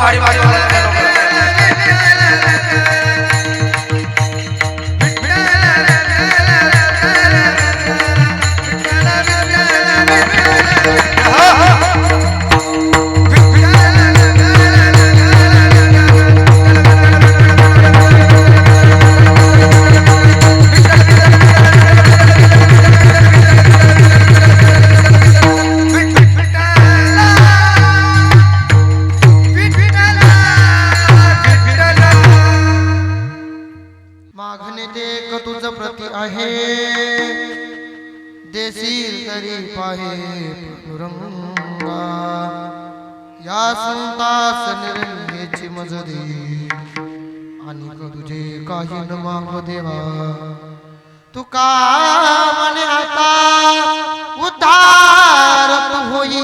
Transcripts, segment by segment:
વાડી વાડી વાડી आहे पाहे पांडुरंगा या संतास निर्मेची मज आणि तुझे काही न माग देवा. तू का म्हणे आता उद्धार होई?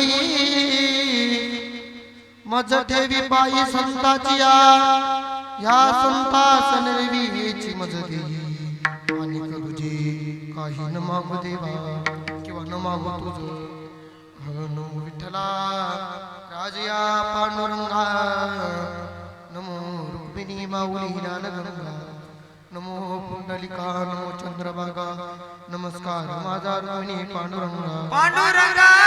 मज ठेवी बाई संताची या संतास निर्वीची मज देई आणि तुझे काही न मागू देवा. मागू तुझ नमो विठ्ठला राजया पांडुरंगा नमो रुक्मिणी माऊली ज्ञानगंगा नमो पुंडलिका नमो चंद्रभागा नमस्कार माझा रुक्मिणी पांडुरंगा. पांडुरंगा!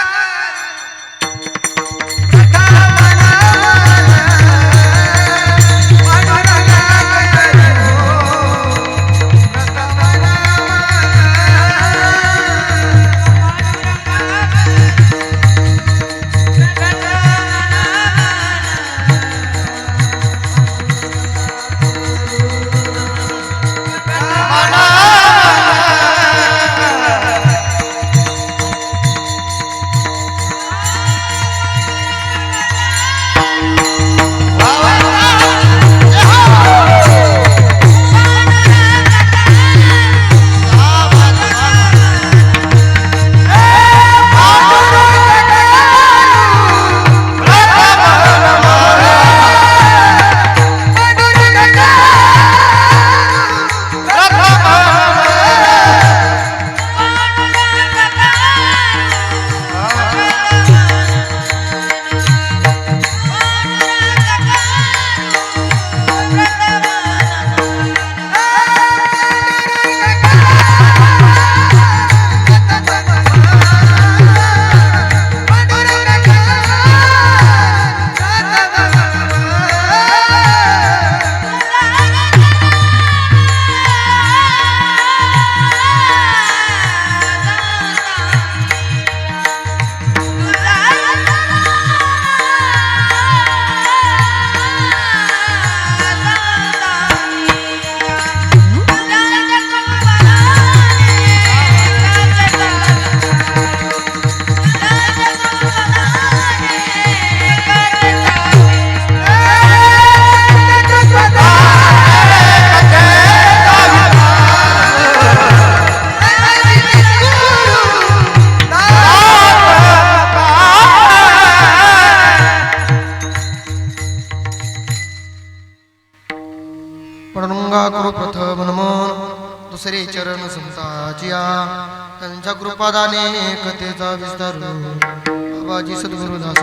पदाने कथेचा विस्तार. बाबाजी सद्गुरुदास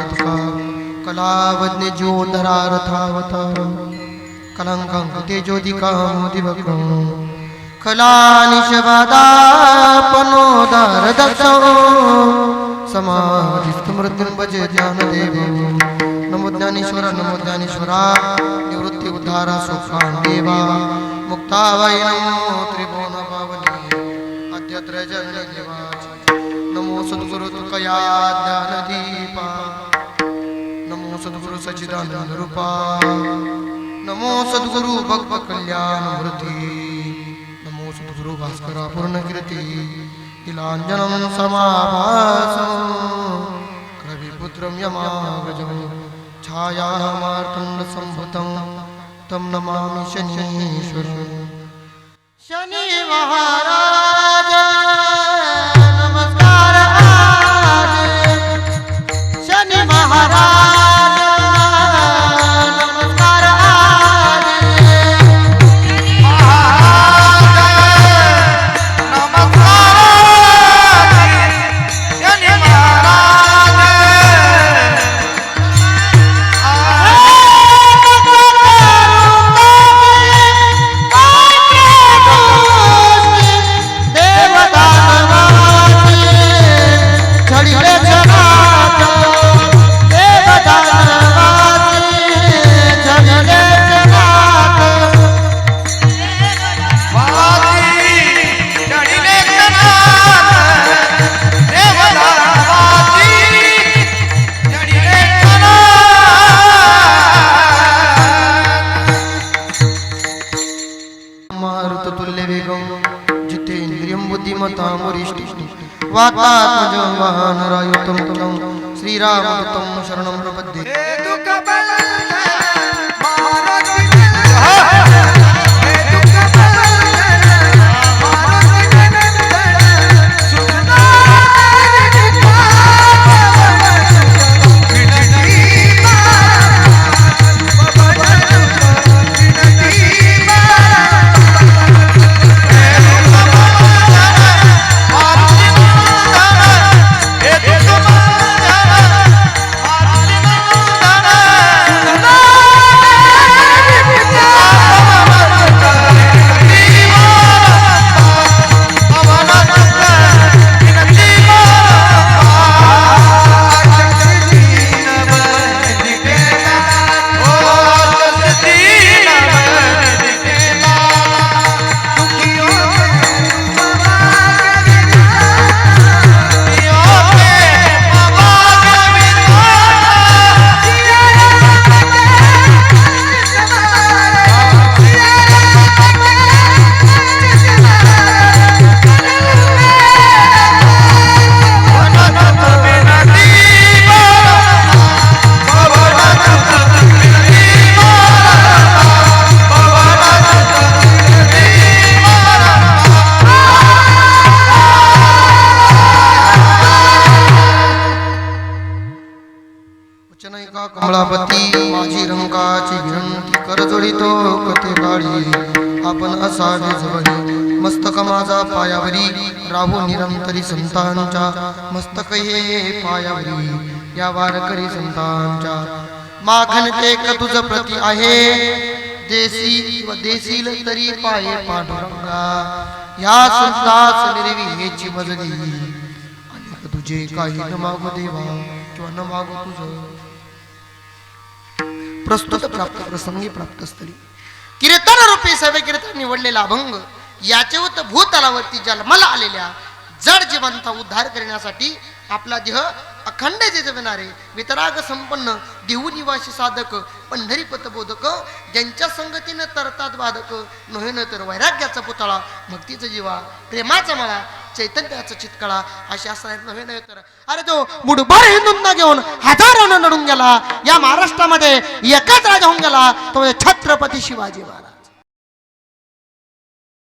कलावज्ञ ज्योधरा रथावतार. कलंकं ते ज्योतिका मोदी भक्र खला निशबादा पनोदार ज्ञानदेव. नमो ज्ञानेश्वर नमो ज्ञानेश्वरा. निवृत्ती उद्धारा सुखान देवा. मुक्ताबाई नमो त्रिभुवन पावनी अद्यत्र जननी देवा. सद्गुरु तुकया ज्ञानदीपा नमो सद्गुरु सचिदानंद रूपा। नमो सद्गुरु भक्त कल्याण मूर्ती नमो सद्गुरु भास्करा पूर्ण कीर्ती तिलांजनं समाभासं। कविपुत्रं यमाग्रजं छायामार्तण्ड संभुतं तं नमामि शनीश्वरम् शनी वातात्मजं वाहनरायुतं तं श्रीरामदूतं शरणं मस्तक माझा पायावरी राहू निरंतरी संतांच्या. मस्तक हे पायावरी या वारकरी संतांच्या. माखन ते तुझ प्रती आहे. देसी देसील तरी पाये पांडुरंगा. संतास निर्वी हेची मजली अनेक तुझे काही न मागू देवा किंवा न मागू तुझ. प्रस्तुत प्राप्त प्रसंगी प्राप्त स्थळी कीर्तन रूपी सवे कीर्तन निवडलेला अभंग. याचे भूतलावरती जन्माला आलेल्या जड जीवंत उद्धार करण्यासाठी आपला देह अखंड जिजविणारे वितराग संपन्न देऊ निवासी साधक पंढरी बोधक ज्यांच्या संगतीनं तरतात बाधक नव्हे तर वैराग्याचा पुतळा भक्तीचा जीवा प्रेमाचा मळा चैतन्याचा चितकळा अशा असणार नव्हे नव्हे तर. अरे तो बुडभर हिंदूंना घेऊन हजारानं नडून गेला. या महाराष्ट्रामध्ये एकच राजा होऊन गेला. तो म्हणजे छत्रपती शिवाजी महाराज.